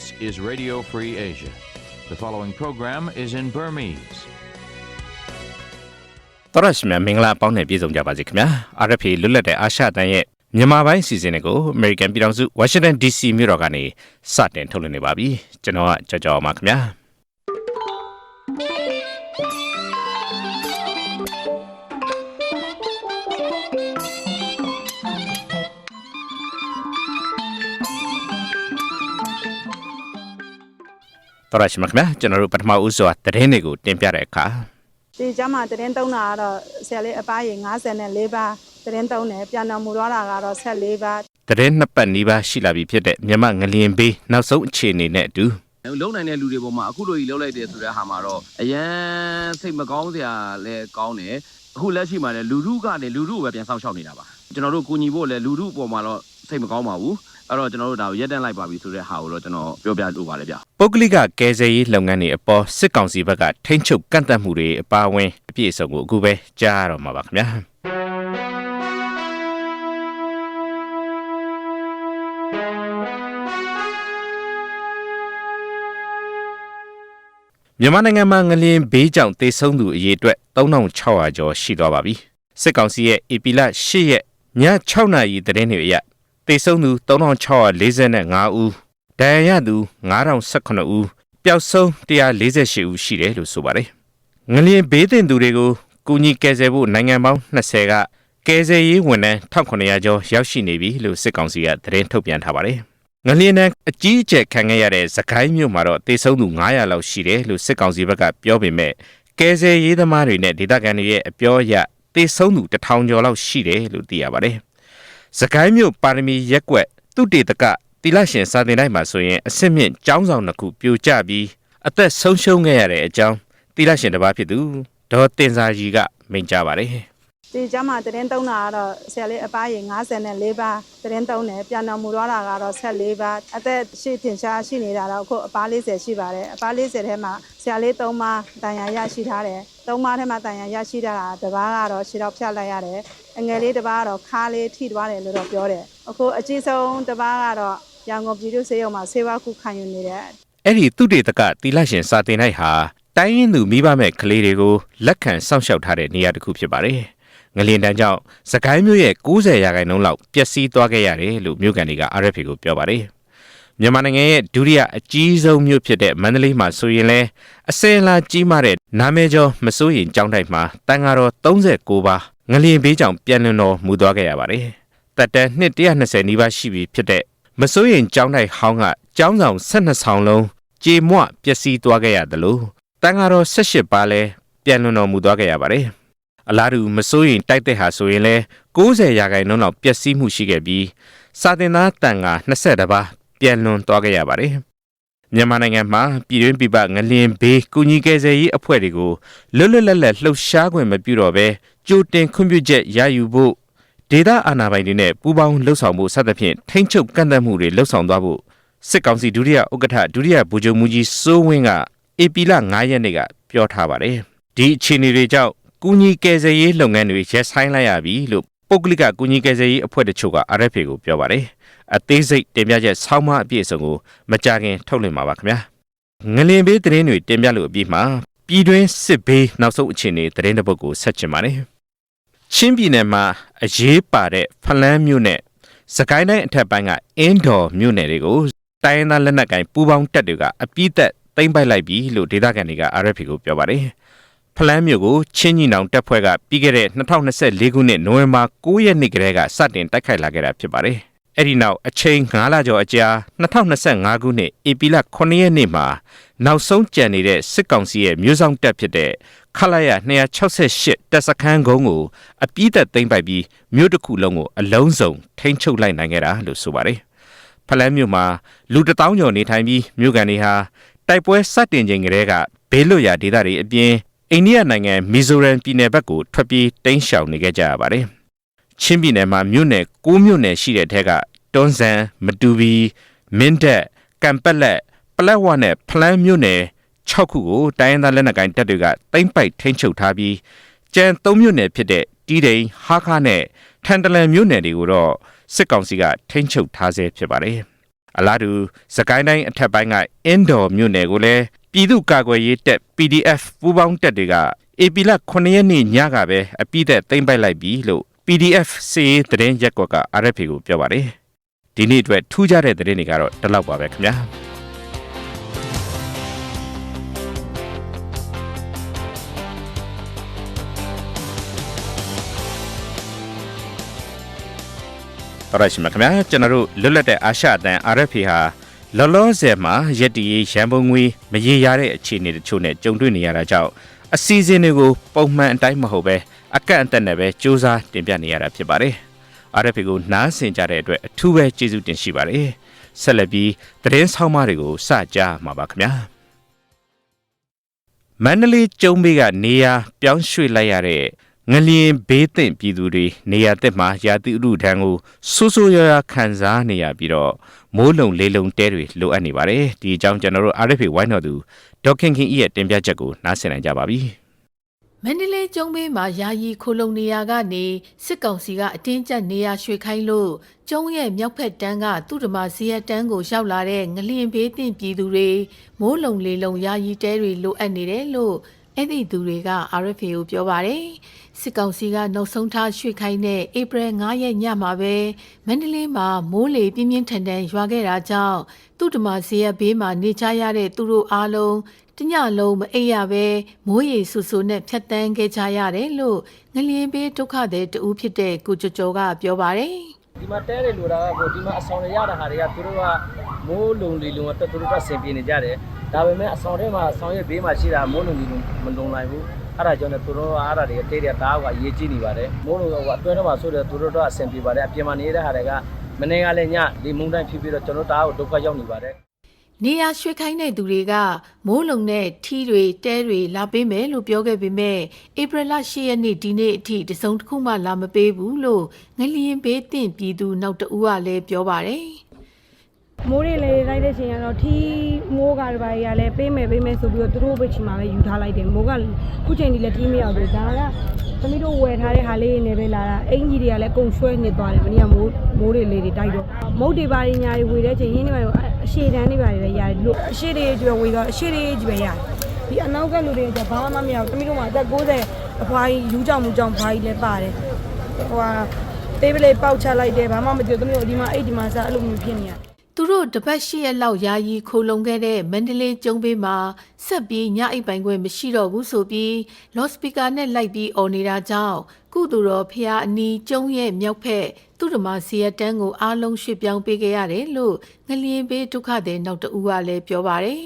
This is Radio Free Asia. The following program is in Burmese. တော်ရရှိမြမင်္ဂလာပေါင်းနဲ့ပြည့်စုံကြပါစေခင်ဗျာ RFA လွတ်လပ်တဲ့အာရှတန်ရဲ့မြန်မာပိုင်းစီစဉ်တွေကို American ပြည်ထောင်စု Washington DC မြို့တော်ကနေစတင်ထုတ်လွှင့်နေပါပြီကျွန်တော်ကကြော်ကြော်ပါခင်ဗျာ တော်ရရှိမြခင်ဗျာကျွန်တော်တို့ပထမဦးစွာသတင်းတွေကိုတင်ပြတဲ့အခါဒီကျမ်းမှာသတင်းသုံးတာကတော့ဆရာလေးအပားရေ54ပါးသတင်းသုံးတယ်ပြန်တော်မူတော့တာကတော့14ပါးသတင်းနှစ်ပတ်နီးပါးရှိလာပြီဖြစ်တဲ့မြန်မာငလျင်ဘေးနောက်ဆုံးအခြေအနေနဲ့အတူလုံနိုင်တဲ့လူတွေပေါ်မှာအခုလိုကြီးလှုပ်လိုက်တယ်ဆိုတဲ့ဟာမှာတော့အရန်စိတ်မကောင်းစရာလဲကောင်းတယ်အခုလက်ရှိမှာလည်းလူထုကနေလူထုကိုပဲပြန်ဆောက်ရှောက်နေတာပါကျွန်တော်တို့ကူညီဖို့လည်းလူထုအပေါ်မှာတော့စိတ်မကောင်းပါဘူး အဲ့တော့ကျွန်တော်တို့ဒါကိုရက်တန့်လိုက်ပါပြီဆိုတဲ့ဟာကိုတော့ကျွန်တော်ပြောပြလိုပါတယ်ဗျပုဂ္ဂလိကကယ်ဆယ်ရေးလုပ်ငန်းတွေအပေါ်စစ်ကောင်စီဘက်ကထိန်းချုပ်ကန့်သတ်မှုတွေအပါအဝင်အပြည့်အစုံကိုအခုပဲကြားရတော့မှာပါခင်ဗျာမြန်မာနိုင်ငံမှာငလျင်ဘေးကြောင့်တေဆုံးသူအရေအတွက်3600ကျော်ရှိသွားပါပြီစစ်ကောင်စီရဲ့ AP လ10ရက်ည6နာရီသတင်းတွေအရ တေဆုံးသူ3645ဦးဒဏ်ရာရသူ9018ဦးပျောက်ဆုံး148ဦးရှိတယ်လို့ဆိုပါတယ်။ငလျင်ဘေးတင်သူတွေကိုကူညီကယ်ဆယ်ဖို့နိုင်ငံပေါင်း20ကကယ်ဆယ်ရေးဝန်ထမ်း1900ကျော်ရောက်ရှိနေပြီလို့စစ်ကောင်စီကသတင်းထုတ်ပြန်ထားပါတယ်။ငလျင်နဲ့အကြီးအကျယ်ခံခဲ့ရတဲ့သခိုင်းမြို့မှာတော့တေဆုံးသူ900လောက်ရှိတယ်လို့စစ်ကောင်စီဘက်ကပြောပေမဲ့ကယ်ဆယ်ရေးသမားတွေနဲ့ဒေသခံတွေရဲ့အပြောအရတေဆုံးသူ1000ကျော်လောက်ရှိတယ်လို့သိရပါတယ်။ စကိုင်းမြို့ပါရမီရက်ကွက်သူတေတကတိလရှင်စာတင်တိုင်းမှာဆိုရင်အစစ်မြင့်ကျောင်းဆောင်တစ်ခုပြိုကျပြီးအသက်ဆုံးရှုံးခဲ့ရတဲ့အကြောင်းတိလရှင်တစ်ပါးဖြစ်သူဒေါ်တင်စာကြီးကမိန့်ကြားပါတယ် ဒီကျမ်းမှာသတင်းသုံးတာကတော့ဆရာလေးအပားရေ54ပါးသတင်းသုံးတယ်ပြန်တော်မူတော့တာကတော့14ပါးအသက်ရှိထင်ရှားရှိနေတာတော့အခုအပား40ရှိပါတယ်အပား40ထဲမှာဆရာလေး3ပါးတန်ရာရရှိထားတယ်3ပါးထဲမှာတန်ရာရရှိထားတာတစ်ပါးကတော့ခြေတော့ဖြတ်လိုက်ရတယ်အငယ်လေးတစ်ပါးကတော့ခါးလေးထိသွားတယ်လို့တော့ပြောတယ်အခုအကြီးဆုံးတစ်ပါးကတော့ရန်ကုန်ပြည်သူ့ဆေးရုံမှာဆေးဝါးခုခံယူနေတယ်အဲ့ဒီသူတေတကတိလရှင်စာတင်တိုင်းဟာတိုင်းရင်းသူမိဘမဲ့ကလေးတွေကိုလက်ခံစောင့်ရှောက်ထားတဲ့နေရာတစ်ခုဖြစ်ပါတယ် ငလျင်တန်းကြောင့်စကိုင်းမြို့ရဲ့90ရာခိုင်နှုန်းလောက်ပျက်စီးသွားခဲ့ရတယ်လို့မြို့ကန်တွေက RFA ကိုပြောပါတယ်မြန်မာနိုင်ငံရဲ့ဒုတိယအကြီးဆုံးမြို့ဖြစ်တဲ့မန္တလေးမှာဆိုရင်လည်းအစင်လာကြီးမားတဲ့နာမည်ကျော်မစိုးရင်ကျောင်းတိုက်မှာတန်ဃာတော်39ပါးငလျင်ဘေးကြောင့်ပြန်လည်တော်မူသွားခဲ့ရပါတယ်။တက်တန်းနှစ်120နီးပါးရှိပြီဖြစ်တဲ့မစိုးရင်ကျောင်းတိုက်ဟောင်းကကျောင်းဆောင်12ဆောင်လုံးကြေမွပျက်စီးသွားခဲ့ရတယ်လို့တန်ဃာတော်18ပါးလည်းပြန်လည်တော်မူသွားခဲ့ရပါတယ်။ အလားတူမစိုးရင်တိုက်တဲ့ဟာဆိုရင်လဲ90ရာခိုင်နှုန်းလောက်ပျက်စီးမှုရှိခဲ့ပြီးစာတင်သားတန်က20ပါးပြန်လွန်သွားခဲ့ရပါတယ်။မြန်မာနိုင်ငံမှာပြည်တွင်းပြည်ပငလျင်ဘေးကုညီကယ်ဆယ်ရေးအဖွဲ့တွေကိုလွတ်လွတ်လပ်လပ်လှုပ်ရှားခွင့်မပြုတော့ဘဲကြိုတင်ခွင့်ပြုချက်ရယူဖို့ဒေသအာဏာပိုင်တွေနဲ့ပူးပေါင်းလှုပ်ဆောင်မှုစသဖြင့်ထိမ့်ချုပ်ကန့်သတ်မှုတွေလှုပ်ဆောင်သွားဖို့စစ်ကောင်စီဒုတိယဥက္ကဋ္ဌဒုတိယဗိုလ်ချုပ်မှုကြီးစိုးဝင်းကဧပြီလ9ရက်နေ့ကပြောထားပါတယ်။ဒီအခြေအနေတွေကြောင့် ကူညီကယ်ဆယ်ရေးလုပ်ငန်းတွေရပ်ဆိုင်းလိုက်ရပြီလို့ပုဂ္ဂလိကကူညီကယ်ဆယ်ရေးအဖွဲ့တချို့က RFA ကိုပြောပါတယ်။အသေးစိတ်တင်ပြချက်ဆောင်းမအပြည့်အစုံကိုမကြခင်ထုတ်လွှင့်ပါပါခင်ဗျာ။ငလင်ဘေးသတင်းတွေတင်ပြလို့အပြီးမှာပြည်တွင်းစစ်ဘေးနောက်ဆုံးအခြေအနေသတင်းတစ်ပုဒ်ကိုဆက်ချင်ပါတယ်။ချင်းပြည်နယ်မှာအရေးပါတဲ့ဖလန်းမြို့နယ်စကိုင်းတိုင်းအထက်ပိုင်းကအင်းတော်မြို့နယ်တွေကိုတိုင်းရင်းသားလက်နက်ကိုင်ပူးပေါင်းတပ်တွေကအပြစ်သက်သိမ်းပိုက်လိုက်ပြီလို့ဒေသခံတွေက RFA ကိုပြောပါတယ်။ ဖလန်းမြို့ကိုချင်းညီနောင်တပ်ဖွဲ့ကပြီးခဲ့တဲ့2024ခုနှစ်နိုဝင်ဘာ9ရက်နေ့ကတည်းကစတင်တိုက်ခိုက်လာခဲ့တာဖြစ်ပါတယ်။အဲ့ဒီနောက်အချိန်9လကျော်အကြာ2025ခုနှစ်ဧပြီလ9ရက်နေ့မှာနောက်ဆုံးကြံနေတဲ့စစ်ကောင်စီရဲ့မျိုးဆောင်တပ်ဖြစ်တဲ့ခလာရ268တပ်စခန်းကုန်းကိုအပြည့်သက်သိမ်းပိုက်ပြီးမြို့တစ်ခုလုံးကိုအလုံးစုံထိန်းချုပ်လိုက်နိုင်ခဲ့တာလို့ဆိုပါတယ်။ဖလန်းမြို့မှာလူတစ်တောင်းကျော်နေထိုင်ပြီးမြို့ကန်တွေဟာတိုက်ပွဲစတင်ချိန်ကတည်းကဘေးလွတ်ရာဒေသတွေအပြင် အိန္ဒိယနိုင်ငံမီဇိုရမ်ပြည်နယ်ဘက်ကိုထွက်ပြေးတိမ်းရှောင်နေခဲ့ကြရပါတယ်။ချင်းပြည်နယ်မှာမြို့နယ်9မြို့နယ်ရှိတဲ့ထက်ကတွန်းဇံမတူဘီမင်းတပ်ကံပက်လက်ပလက်ဝနဲ့ဖလန်းမြို့နယ်6ခုကိုတိုင်းရင်းသားလက်နက်ကိုင်တပ်တွေကတိမ့်ပိုက်ထိန်းချုပ်ထားပြီးကျန်3မြို့နယ်ဖြစ်တဲ့တီးတိန်ဟာခါနဲ့ထန်တလန်မြို့နယ်တွေကိုတော့စစ်ကောင်စီကထိန်းချုပ်ထားဆဲဖြစ်ပါတယ်အလားတူစကိုင်းတိုင်းအထက်ပိုင်းကအင်ဒေါ်မြို့နယ်ကိုလည်း ပြည်သူ့ကာကွယ်ရေးတပ် PDF ပူးပေါင်းတပ်တွေကအေပီလ9ရက်နေ့ညကပဲအပြည့်သက်သိမ်းပိုက်လိုက်ပြီလို့ PDF စီးသတင်းရက်ကွက်က RFA ကိုပြောပါတယ်ဒီနေ့အတွက်ထူးခြားတဲ့သတင်းတွေကတော့ဒီလောက်ပါပဲခင်ဗျာ တော်ရရှိမြခင်ဗျာကျွန်တော်တို့လွတ်လပ်တဲ့အာရှအသံ RFA ဟာ လောလောဆယ်မှာရက်တီရန်ပုံငွေမရေရတဲ့အခြေအနေတချို့နဲ့ကြုံတွေ့နေရတာကြောင့်အစီအစဉ်တွေကိုပုံမှန်အတိုင်းမဟုတ်ပဲအကန့်အသတ်နဲ့ပဲစူးစမ်းတင်ပြနေရတာဖြစ်ပါတယ်။ RFA ကိုနားဆင်ကြတဲ့အတွက်အထူးပဲကျေးဇူးတင်ရှိပါတယ်။ဆက်လက်ပြီးသတင်းဆောင်မတွေကိုစကြားမှာပါခင်ဗျာ။မန္တလေးကျုံဘေးကနေရာပြောင်းရွှေ့လိုက်ရတဲ့ ငလျင်ဘေးသင့်ပြည်သူတွေနေရာတက်မှာရာသီဥတုဒဏ်ကိုဆိုးဆိုးရွားရွားခံစားနေရပြီးတော့မိုးလုံလေးလုံတဲတွေလိုအပ်နေပါတယ်ဒီအကြောင်းကျွန်တော်တို့ RFA ဝိုင်းတော်သူဒေါက်ခင်ခင်၏ရဲ့တင်ပြချက်ကိုနားဆင်နိုင်ကြပါပြီမန္တလေးကျုံးဘေးမှာယာယီခိုလုံနေရာကနေစစ်ကောင်စီကအတင်းကျပ်နေရာရွှေ့ခိုင်းလို့ကျုံးရဲ့မြောက်ဖက်တန်းကသူ့ဓမ္မစီရတန်းကိုရောက်လာတဲ့ငလျင်ဘေးတင်ပြည်သူတွေမိုးလုံလေလုံယာယီတဲတွေလိုအပ်နေတယ်လို့အဲ့ဒီသူတွေက RFA ကိုပြောပါတယ် စစ်ကောင်စီကနောက်ဆုံးထားရွှေ့ခိုင်းတဲ့ဧပြီ9ရက်ညမှာပဲမန္တလေးမှာမိုးလေပြင်းပြင်းထန်ထန်ရွာခဲ့တာကြောင့်သူ့ဓမ္မစီရဘေးမှာနေကြရတဲ့သူတို့အားလုံးတညလုံးမအိပ်ရပဲမိုးရေဆူဆူနဲ့ဖြတ်တန်းခဲ့ကြရတယ်လို့ငလျင်ပေးဒုက္ခသည်တူဖြစ်တဲ့ကိုကျော်ကျော်ကပြောပါတယ်ဒီမှာတဲတယ်လို့တာကကိုဒီမှာအဆောင်တွေရတာဟာတွေကသူတို့ကမိုးလုံလီလုံကတက်သူတို့ကဆင်ပြေနေကြတယ်ဒါပေမဲ့အဆောင်ထဲမှာအဆောင်ရဲ့ဘေးမှာရှိတာမိုးလုံလီလုံမလုံနိုင်ဘူး အဲ့ဒါကြောင့်လည်းသူတို့ကအဲ့ဒါတွေကတဲတဲ့တားကအရေးကြီးနေပါတယ်မိုးလုံကအတွင်းထဲမှာဆိုတဲ့သူတို့တော့အဆင်ပြေပါတယ်အပြင်မှာနေတဲ့ဟာတွေကမနေ့ကလည်းညလေမုန်တိုင်းဖြစ်ပြီးတော့ကျွန်တော်တားကိုဒုက္ခရောက်နေပါတယ်နေရရွှေခိုင်းတဲ့သူတွေကမိုးလုံတဲ့ထီးတွေတဲတွေလာပေးမယ်လို့ပြောခဲ့ပေမဲ့ဧပြီလ10ရက်နေ့ဒီနေ့အထိတစုံတစ်ခုမှလာမပေးဘူးလို့ငလျင်ပေးတင်ပြည်သူနောက်တဦးကလည်းပြောပါတယ် မိုးတွေလေလိုက်တဲ့ချိန်ကတော့ထီးမိုးကတပါးကြီးကလည်းပေးမယ်ပေးမယ်ဆိုပြီးတော့သူတို့ဘက်ချီမှာပဲယူထားလိုက်တယ်မိုးကခုချိန်ဒီလည်းထီးမရောက်ဘူးဒါကသမီးတို့ဝယ်ထားတဲ့ဟာလေးတွေနဲ့ပဲလာတာအင်ကြီးတွေကလည်းအကုန်ရွှဲနေသွားတယ်မနေ့ကမိုးမိုးတွေလေးတွေတိုက်တော့မုတ်တွေပါတွေညာတွေဝယ်တဲ့ချိန်ရင်းနေပါတော့အရှေ့တန်းတွေပါတွေပဲရတယ်လို့အရှေ့တွေကျွေးဝယ်တော့အရှေ့တွေကြီးပဲရတယ်ဒီအနောက်ကလူတွေကဘာမှမမရောက်သမီးတို့မှာအသက်60အဖွားကြီးယူကြောင်မှုကြောင်ဖွားကြီးလည်းပါတယ်ဟိုဟာတေးပလေးပေါက်ချလိုက်တယ်ဘာမှမပြောသမီးတို့ဒီမှာအဲ့ဒီမှာစားအဲ့လိုမျိုးဖြစ်နေရတယ် သူတို့တပတ်ရှိရက်လောက်ယာယီခိုလုံခဲ့တဲ့မန္တလေးကျုံးဘေးမှာဆက်ပြီးညအိပ်ပိုင်ခွင့်မရှိတော့ဘူးဆိုပြီးလော့စပီကာနဲ့လိုက်ပြီးအော်နေတာကြောင့်ကုသူတော်ဖျားအနီးကျုံးရဲ့မြောက်ဖက်သူဓမ္မစီရတန်းကိုအားလုံးရွှေ့ပြောင်းပေးခဲ့ရတယ်လို့ငလျင်ဘေးဒုက္ခတဲ့နောက်တူကလည်းပြောပါတယ်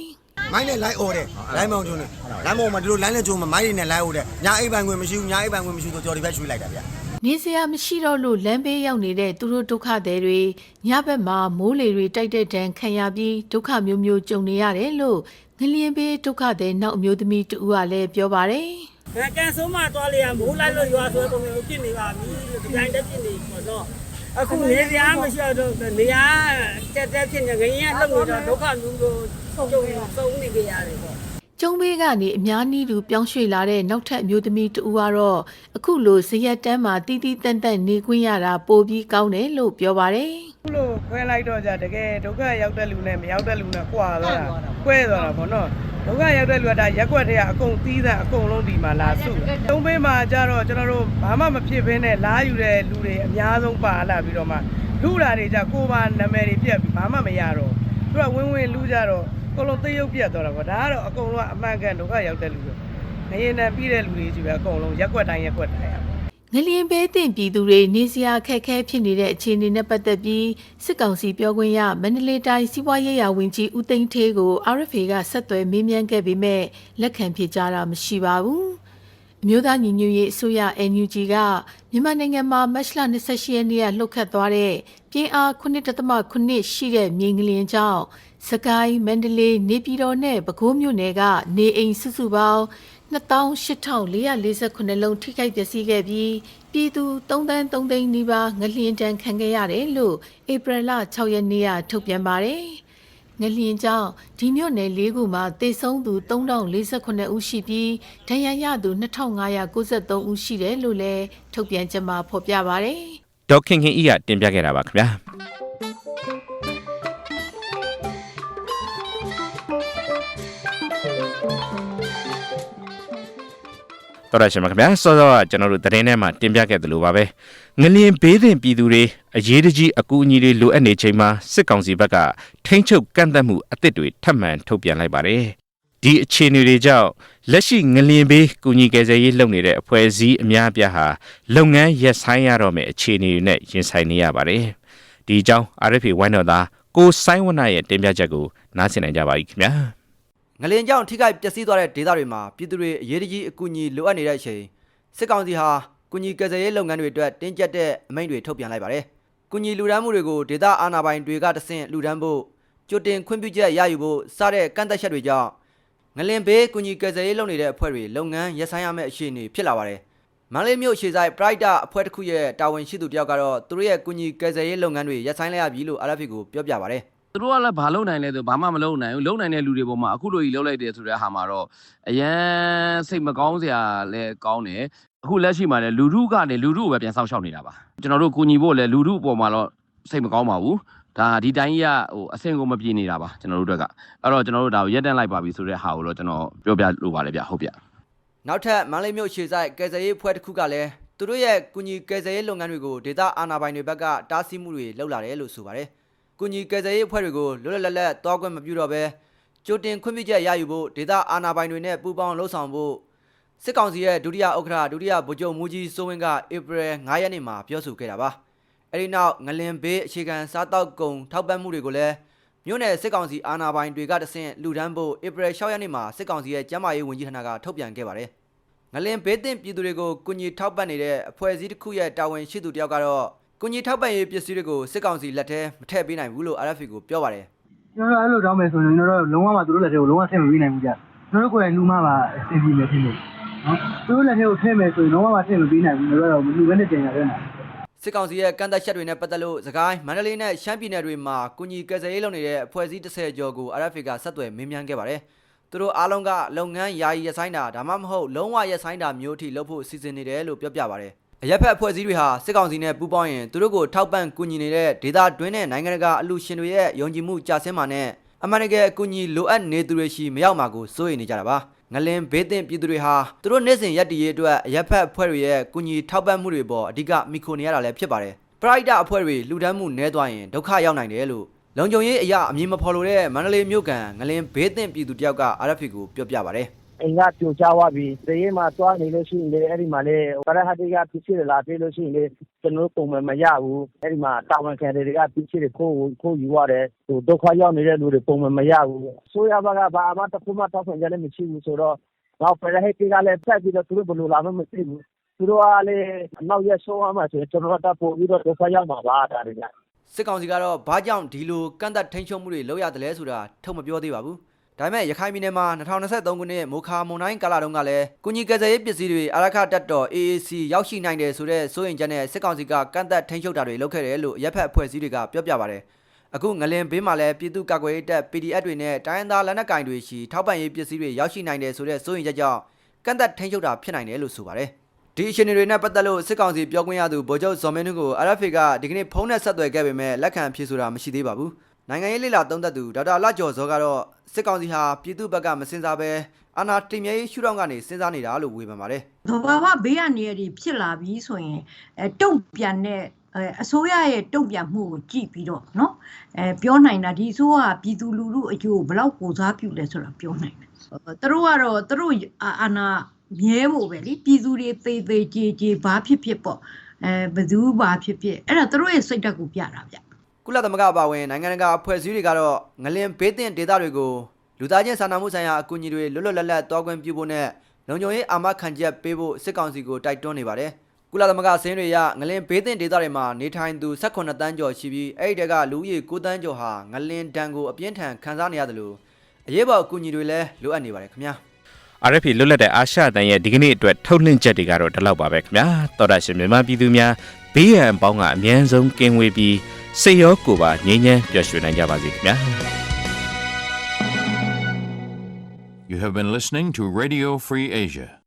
မိုင်းနဲ့လိုက်អော်တယ်လိုင်းမောင်ကျုံးတယ်လိုင်းမောင်မှာဒီလိုလိုင်းနဲ့ကျုံးမှာမိုင်းနဲ့လိုက်អော်တယ်ညာအိပ်ပိုင်ခွင့်မရှိဘူးညာအိပ်ပိုင်ခွင့်မရှိဘူးဆိုကြော်ဒီဘက်ရွှေ့လိုက်တာဗျာ နေစရာမရှိတော့လို့လမ်းဘေးရောက်နေတဲ့သူတို့ဒုက္ခသည်တွေညဘက်မှာမိုးလေတွေတိုက်တဲ့တန်းခံရပြီးဒုက္ခမျိုးမျိုးကြုံနေရတယ်လို့ငလျင်ဘေးဒုက္ခသည်နောက်အမျိုးသမီးတဦးကလည်းပြောပါတယ်ငါကန်ဆုံးမသွားလေရမိုးလိုက်လို့ရွာဆိုတော့ပုံမျိုးဖြစ်နေပါပြီလို့ဒီတိုင်းတက်ဖြစ်နေပေါ့နော်အခုနေစရာမရှိတော့နေရာတက်တက်ဖြစ်နေငရင်ကလှုပ်နေတော့ဒုက္ခမျိုးကိုကြုံစုံနေကြရတယ်ပေါ့ ကျုံဘေးကနေအများနည်းတူပြောင်းရွှေ့လာတဲ့နောက်ထပ်အမျိုးသမီးတဦးကတော့အခုလိုဇရက်တန်းမှာတီးတီးတန့်တန့်နေခွင့်ရတာပိုပြီးကောင်းတယ်လို့ပြောပါတယ်ခုလိုခွဲလိုက်တော့じゃတကယ်ဒုက္ခရောက်တဲ့လူနဲ့မရောက်တဲ့လူနဲ့ကွာသွားတာကွဲသွားတာပေါ့နော်ဒုက္ခရောက်တဲ့လူကဒါရက်ွက်တွေကအကုန်သီးသန့်အကုန်လုံးဒီမှာလာစုတုံးပေးမှာကြတော့ကျွန်တော်တို့ဘာမှမဖြစ်ဘဲနဲ့လာယူတဲ့လူတွေအများဆုံးပါလာပြီးတော့မှလူလာတွေကြကိုပါနာမည်တွေပြက်ပြီးဘာမှမရတော့သူကဝင်းဝင်းလူကြတော့အ ကုန်လုံးသိရုပ်ပြက်သွားတာပေါ့ဒါကတော့အကုန်လုံးကအမှန်ကန်ဒုက္ခရောက်တဲ့လူတွေငရင်နဲ့ပြီးတဲ့လူတွေကြီးပဲအကုန်လုံးရက်ွက်တိုင်းရက်ွက်တိုင်းငလျင်ဘေးတင်ပြည်သူတွေနေစရာအခက်အခဲဖြစ်နေတဲ့အခြေအနေနဲ့ပတ်သက်ပြီးစစ်ကောင်စီပြောခွင့်ရမန္တလေးတိုင်းစီးပွားရေးရာဝန်ကြီးဦးသိန်းဌေးကို RFA ကဆက်သွယ်မေးမြန်းခဲ့ပေမဲ့လက်ခံဖြေကြားတာမရှိပါဘူး။ အမျိုးသားညီညွတ်ရေးအစိုးရ NUG ကမြန်မာနိုင်ငံမှာမတ်လ28ရက်နေ့ကလှုပ်ခတ်သွားတဲ့ပြင်းအား9.8ရှိတဲ့မြေငလျင်ကြောင့်စကိုင်းမန္တလေးနေပြည်တော်နဲ့ပဲခူးမြို့နယ်ကနေအိမ်စုစုပေါင်း28,448လုံးထိခိုက်ပျက်စီးခဲ့ပြီးပြည်သူ3တန်း3သိန်းနီးပါးငလျင်တန်းခံခဲ့ရတယ်လို့ဧပြီလ6ရက်နေ့ကထုတ်ပြန်ပါတယ်။ ။ငလျင်ကြောင့်ဒီမြို့နယ်၄ခုမှာတေဆုံးသူ3048ဦးရှိပြီးဒဏ်ရာရသူ2593ဦးရှိတယ်လို့လည်းထုတ်ပြန်ချက်မှာဖော်ပြပါဗျ။ဒေါက်ခင်ခင်ဤကတင်ပြခဲ့တာပါခင်ဗျာ။ Thank you. တော်ရရှင်ပါခင်ဗျာစောစောကကျွန်တော်တို့သတင်းထဲမှာတင်ပြခဲ့သလိုပါပဲငလျင်ဘေးသင့်ပြည်သူတွေအရေးတကြီးအကူအညီတွေလိုအပ်နေချိန်မှာစစ်ကောင်စီဘက်ကထိန်းချုပ်ကန့်သက်မှုအသစ်တွေထပ်မံထုတ်ပြန်လိုက်ပါတယ်ဒီအခြေအနေတွေကြောင့်လက်ရှိငလျင်ဘေးကူညီကယ်ဆယ်ရေးလုပ်နေတဲ့အဖွဲ့အစည်းအများအပြားဟာလုပ်ငန်းရပ်ဆိုင်းရတော့မယ့်အခြေအနေတွေနဲ့ရင်ဆိုင်နေရပါတယ်ဒီအကြောင်း RFA ဝိုင်းတော်သားကိုစိုင်းဝနရဲ့တင်ပြချက်ကိုနားဆင်နိုင်ကြပါပြီခင်ဗျာ ငလင်ကြောင့်ထိခိုက်ပျက်စီးသွားတဲ့ဒေသတွေမှာပြည်သူတွေအရေးတကြီးအကူအညီလိုအပ်နေတဲ့အချိန်စစ်ကောင်စီဟာကုညီကယ်ဆယ်ရေးလုပ်ငန်းတွေအတွက်တင်းကျပ်တဲ့အမိန့်တွေထုတ်ပြန်လိုက်ပါတယ်။ကုညီလူဒန်းမှုတွေကိုဒေသအာဏာပိုင်တွေကတဆင့်လူဒန်းဖို့ကြိုတင်ခွင့်ပြုချက်ရယူဖို့စတဲ့ကန့်သက်ချက်တွေကြောင့်ငလင်ဘေးကုညီကယ်ဆယ်ရေးလုပ်နေတဲ့အဖွဲ့တွေလုပ်ငန်းရပ်ဆိုင်းရမယ့်အခြေအနေဖြစ်လာပါတယ်။မန္တလေးမြို့ရှေ့ဆိုင် Pride အဖွဲ့တစ်ခုရဲ့တာဝန်ရှိသူတယောက်ကတော့သူတို့ရဲ့ကုညီကယ်ဆယ်ရေးလုပ်ငန်းတွေရပ်ဆိုင်းလိုက်ရပြီလို့ RFA ကိုပြောပြပါတယ်။ သူတို့ကလည်းဘာလုပ်နိုင်လဲဆိုဘာမှမလုပ်နိုင်ဘူးလုပ်နိုင်တဲ့လူတွေပေါ်မှာအခုလိုကြီးလုပ်လိုက်တယ်ဆိုတဲ့ဟာမှာတော့အရန်စိတ်မကောင်းစရာလည်းကောင်းတယ်အခုလက်ရှိမှာလည်းလူထုကနေလူထုကိုပဲပြန်ဆောက်ရှောက်နေတာပါကျွန်တော်တို့ကူညီဖို့လည်းလူထုပေါ်မှာတော့စိတ်မကောင်းပါဘူးဒါဒီတိုင်းကြီးကဟိုအဆင့်ကိုမပြေနေတာပါကျွန်တော်တို့အတွက်ကအဲ့တော့ကျွန်တော်တို့ဒါကိုရက်တန့်လိုက်ပါပြီဆိုတဲ့ဟာကိုတော့ကျွန်တော်ပြောပြလိုပါတယ်ဗျဟုတ်ဗျနောက်ထပ်မန္တလေးမြို့ရှေ့ဆိုင်ကယ်ဆယ်ရေးဖွဲ့တစ်ခုကလည်းသူတို့ရဲ့ကုညီကယ်ဆယ်ရေးလုပ်ငန်းတွေကိုဒေသအာဏာပိုင်တွေဘက်ကတားဆီးမှုတွေလုပ်လာတယ်လို့ဆိုပါတယ်။ ကုညီကယ်ဆယ်ရေးအဖွဲ့တွေကိုလွတ်လွတ်လပ်လပ်တောင်းခွင့်မပြုတော့ဘဲကြိုတင်ခွင့်ပြုချက်ရယူဖို့ဒေသအာဏာပိုင်တွေနဲ့ပူးပေါင်းလှုပ်ဆောင်ဖို့စစ်ကောင်စီရဲ့ဒုတိယဥက္ကဋ္ဌဒုတိယဗိုလ်ချုပ်မူကြီးစိုးဝင်းကဧပြီ9ရက်နေ့မှာပြောဆိုခဲ့တာပါ။အဲဒီနောက်ငလင်ဘေးအခြေခံစားတောက်ကုန်ထောက်ပံ့မှုတွေကိုလည်းမြို့နယ်စစ်ကောင်စီအာဏာပိုင်တွေကတဆင့်လူဒန်းဖို့ဧပြီ6ရက်နေ့မှာစစ်ကောင်စီရဲ့ကျန်းမာရေးဝန်ကြီးဌာနကထုတ်ပြန်ခဲ့ပါတယ်။ငလင်ဘေးတင်ပြည်သူတွေကိုကုညီထောက်ပံ့နေတဲ့အဖွဲ့အစည်းတစ်ခုရဲ့တာဝန်ရှိသူတယောက်ကတော့ ကုညီထောက်ပံ့ရေးပစ္စည်းတွေကိုစစ်ကောင်စီလက်ထဲမထည့်ပေးနိုင်ဘူးလို့ RFA ကိုပြောပါတယ်ကျွန်တော်တို့အဲ့လိုတောင်းမယ်ဆိုရင်ကျွန်တော်တို့လုံးဝမှသူတို့လက်ထဲကိုလုံးဝထည့်မပေးနိုင်ဘူးကြကျွန်တော်တို့ကိုယ်တိုင်လူမှပါအဆင်ပြေမယ်ထင်တယ်နော်သူတို့လက်ထဲကိုထည့်မယ်ဆိုရင်လုံးဝမှထည့်မပေးနိုင်ဘူးကျွန်တော်တို့ကမလူဘဲနဲ့တင်ရတဲ့နာစစ်ကောင်စီရဲ့ကန့်သက်ချက်တွေနဲ့ပတ်သက်လို့စကိုင်းမန္တလေးနဲ့ရှမ်းပြည်နယ်တွေမှာကုညီကယ်ဆယ်ရေးလုပ်နေတဲ့အဖွဲ့အစည်း30ကျော်ကို RFA ကဆက်သွယ်မေးမြန်းခဲ့ပါတယ်သူတို့အားလုံးကလုပ်ငန်းယာယီရပ်ဆိုင်းတာဒါမှမဟုတ်လုံးဝရပ်ဆိုင်းတာမျိုးအထိလုပ်ဖို့စီစဉ်နေတယ်လို့ပြောပြပါတယ် အရက်ဖက်အဖွဲ့အစည်းတွေဟာစစ်ကောင်စီနဲ့ပူးပေါင်းရင်သူတို့ကိုထောက်ပံ့ကူညီနေတဲ့ဒေသတွင်းနဲ့နိုင်ငံတကာအလူရှင်တွေရဲ့ယုံကြည်မှုကြာဆင်းမှာနဲ့အမှန်တကယ်အကူအညီလိုအပ်နေသူတွေရှိမရောက်မှာကိုစိုးရိမ်နေကြတာပါငလင်ဘေးသင့်ပြည်သူတွေဟာသူတို့နေ့စဉ်ရက်တည်ရေးအတွက်အရက်ဖက်အဖွဲ့တွေရဲ့ကူညီထောက်ပံ့မှုတွေပေါ်အဓိကမိခိုနေရတာလည်းဖြစ်ပါတယ်ပရိုက်တာအဖွဲ့တွေလူဒန်းမှုနည်းသွားရင်ဒုက္ခရောက်နိုင်တယ်လို့လုံခြုံရေးအရာအမည်မဖော်လို့တဲ့မန္တလေးမြို့ကန်ငလင်ဘေးသင့်ပြည်သူတယောက်က RFP ကိုပြောပြပါတယ် အိမ်ကပြိုကျသွားပြီတရေမှာသွားနေလို့ရှိရင်လေအဲ့ဒီမှာလေပရဟတ်တွေကပြစ်စစ်လာပြေးလို့ရှိရင်လေကျွန်တော်ပုံမှန်မရဘူးအဲ့ဒီမှာတာဝန်ခံတွေကပြစ်စစ်တွေခိုးခိုးယူရတယ်ဟိုဒုက္ခရောက်နေတဲ့လူတွေပုံမှန်မရဘူးဆိုရပါကဘာမှတစ်ခုမှတောက်ခံကြလည်းမရှိဘူးဆိုတော့တော့ပရဟတ်တွေကလည်းဖက်ပြီးတော့သူတို့ဘယ်လိုလာမှမသိဘူးသူတို့ကလည်းအနောက်ရက်ဆုံးအောင်မှဆိုရင်ကျွန်တော်တို့ပို့ပြီးတော့ဒုက္ခရောက်မှာပါဒါတွေကစစ်ကောင်စီကတော့ဘာကြောင့်ဒီလိုကန့်သက်ထိန်းချုပ်မှုတွေလုပ်ရတယ်လဲဆိုတာထုတ်မပြောသေးပါဘူး။ ဒါပေမဲ့ရခိုင်ပြည်နယ်မှာ2023ခုနှစ်မိုခါမွန်တိုင်းကာလတုန်းကလည်းကုညီကယ်ဆယ်ရေးပစ္စည်းတွေအရခတက်တော် AAC ရောက်ရှိနိုင်တယ်ဆိုတဲ့စိုးရင်ချက်နဲ့စစ်ကောင်စီကကန့်သက်ထိန်းချုပ်တာတွေလုပ်ခဲ့တယ်လို့ရပ်ဖက်အဖွဲ့အစည်းတွေကပြောပြပါတယ်။အခုငလင်ဘေးမှာလည်းပြည်သူ့ကာကွယ်ရေးတပ် PDF တွေနဲ့တိုင်းရင်းသားလက်နက်ကိုင်တွေရှိထောက်ပံ့ရေးပစ္စည်းတွေရောက်ရှိနိုင်တယ်ဆိုတဲ့စိုးရင်ချက်ကြောင့်ကန့်သက်ထိန်းချုပ်တာဖြစ်နိုင်တယ်လို့ဆိုပါတယ်။ဒီအခြေအနေတွေနဲ့ပတ်သက်လို့စစ်ကောင်စီပြောခွင့်ရသူဗိုလ်ချုပ်ဇော်မင်းထွန်းကို RFA ကဒီကနေ့ဖုန်းနဲ့ဆက်သွယ်ခဲ့ပေမဲ့လက်ခံဖြေဆိုတာမရှိသေးပါဘူး။ နိုင်ငံရေးလေလာသုံးသက်သူဒေါက်တာလကျော်ဇောကတော့စစ်ကောင်စီဟာပြည်သူ့ဘက်ကမစင်စားပဲအာဏာတည်မြဲရေးရှုထောင့်ကနေစဉ်းစားနေတာလို့ဝေဖန်ပါတယ် ဘဘာဝဘေးကနေရည်ဖြစ်လာပြီဆိုရင်အဲတုံ့ပြန်တဲ့အဲအစိုးရရဲ့တုံ့ပြန်မှုကိုကြည့်ပြီးတော့เนาะအဲပြောနိုင်တာဒီအစိုးရကပြည်သူလူထုအကျိုးကိုဘယ်လောက်ကိုစားပြုလဲဆိုတာပြောနိုင်တယ်။သူတို့ကတော့သူတို့အာအာနာမြဲဖို့ပဲလေပြည်သူတွေသေသေးကြေကြေဘာဖြစ်ဖြစ်ပေါ့အဲဘယ်သူဘာဖြစ်ဖြစ်အဲ့ဒါသူတို့ရဲ့စိတ်ဓာတ်ကိုပြတာဗျ ။ ကုလသမဂ္ဂအပါအဝင်နိုင်ငံတကာအဖွဲ့အစည်းတွေကတော့ငလင်ဘေးသင့်ဒေသတွေကိုလူသားချင်းစာနာမှုဆိုင်ရာအကူအညီတွေလွတ်လွတ်လပ်လပ်တောင်းခွင့်ပြုဖို့နဲ့လုံခြုံရေးအာမခံချက်ပေးဖို့စစ်ကောင်စီကိုတိုက်တွန်းနေပါတယ်။ကုလသမဂ္ဂအစည်းအဝေးရငလင်ဘေးသင့်ဒေသတွေမှာနေထိုင်သူ18တန်းကျော်ရှိပြီးအဲ့ဒီတက်ကလူဦးရေ9တန်းကျော်ဟာငလင်ဒဏ်ကိုအပြင်းထန်ခံစားနေရတယ်လို့အရေးပေါ်အကူအညီတွေလည်းလိုအပ်နေပါတယ်ခင်ဗျာ။ RFP လွတ်လပ်တဲ့အာရှတန်ရဲ့ဒီကနေ့အတွက်ထုတ်လွှင့်ချက်တွေကတော့ဒီလောက်ပါပဲခင်ဗျာတော်တာရှင်မြန်မာပြည်သူများဘေးရန်အပေါင်းကအမြဲဆုံးကင်းဝေးပြီး စိတ်ရောကိုယ်ပါငြိမ်းချမ်းပျော်ရွှင်နိုင်ကြပါစေခင်ဗျာ You have been listening to Radio Free Asia.